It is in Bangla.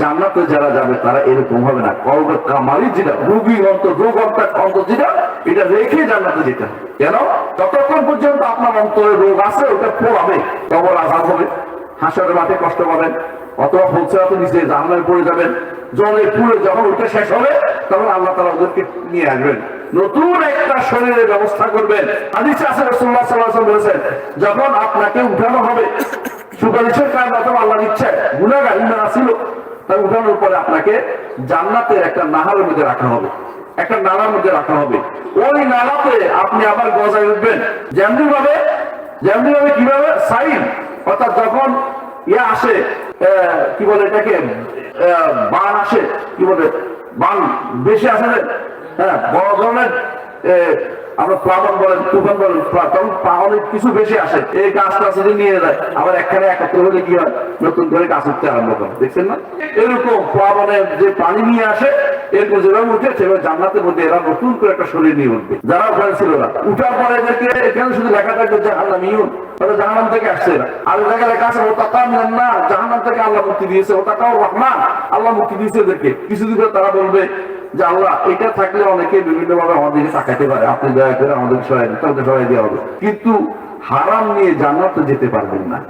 জান্নাতে যারা যাবে, তারা এরকম হবে না। কলবে কামারি যেটা, রুগী অন্ত রোগ অন্ত যেটা, এটা রেখে জান্নাতে যেতে কেন? ততক্ষণ পর্যন্ত আপনার অন্তরে রোগ আছে, ওটা পোড়াবে, কবর আঘাত হবে। হাসরের মাঠে কষ্ট পাবেন, অথবা ফুলসেরাতে নিচে জানলায় পড়ে যাবেন। জলে পুড়ে যখন ওইটা শেষ হবে, তখন আল্লাহ তালা ওদেরকে নিয়ে আসবেন। নতুন একটা শরীরের ব্যবস্থা করবেন। রাসূলুল্লাহ সাল্লাল্লাহু আলাইহি ওয়াসাল্লাম বলেছেন, যখন আপনাকে উঠানো হবে, সুপারিশের তাই উঠানোর পরে আপনাকে জান্নাতের একটা নাহারের মধ্যে রাখা হবে। একটা নালার মধ্যে রাখা হবে। ওই নালাতে আপনি আবার গজায় উঠবেন। যেমনি ভাবে যেমনি ভাবে কীভাবে? সাইন। অর্থাৎ যখন ইয়ে আসে কি বলে এটাকে? বান আসে, কি বলে? বান বেশি আসে হ্যাঁ বড় ধরনের আমরা প্লাবন বলেন, তুফান বলেন কিছু বেশি আসে। এই গাছটা নিয়ে যায়, আবার একখানে একত্র হলে কি হয়? নতুন করে গাছ উঠতে আরম্ভ করে। দেখছেন না? এরকম প্লাবনের যে পানি নিয়ে আসে, এরকম যেভাবে উঠে, সেভাবে মধ্যে এরা নতুন করে একটা শরীর নিয়ে উঠবে। যারা ওখানে ছিল না। উঠার পরে এদেরকে এখানে শুধু লেখা থাকবে জাহান্নাম ইউন। ওটা জাহান্নাম থেকে আসছে আর জায়গায় লেখা আছে না জাহান্নাম থেকে আল্লাহ মুক্তি দিয়েছে। ওটা কাও রহমান, আল্লাহ মুক্তি দিয়েছে এদেরকে। কিছুদিন পরে তারা বলবে যে আল্লাহ, এটা থাকলে অনেকে বিভিন্ন ভাবে আমাদেরকে তাকাইতে পারে। আপনি দয়া করে আমাদের সহায় তাদের সহায় দেওয়া হবে। কিন্তু হারাম নিয়ে জান্নাত যেতে পারবেন না।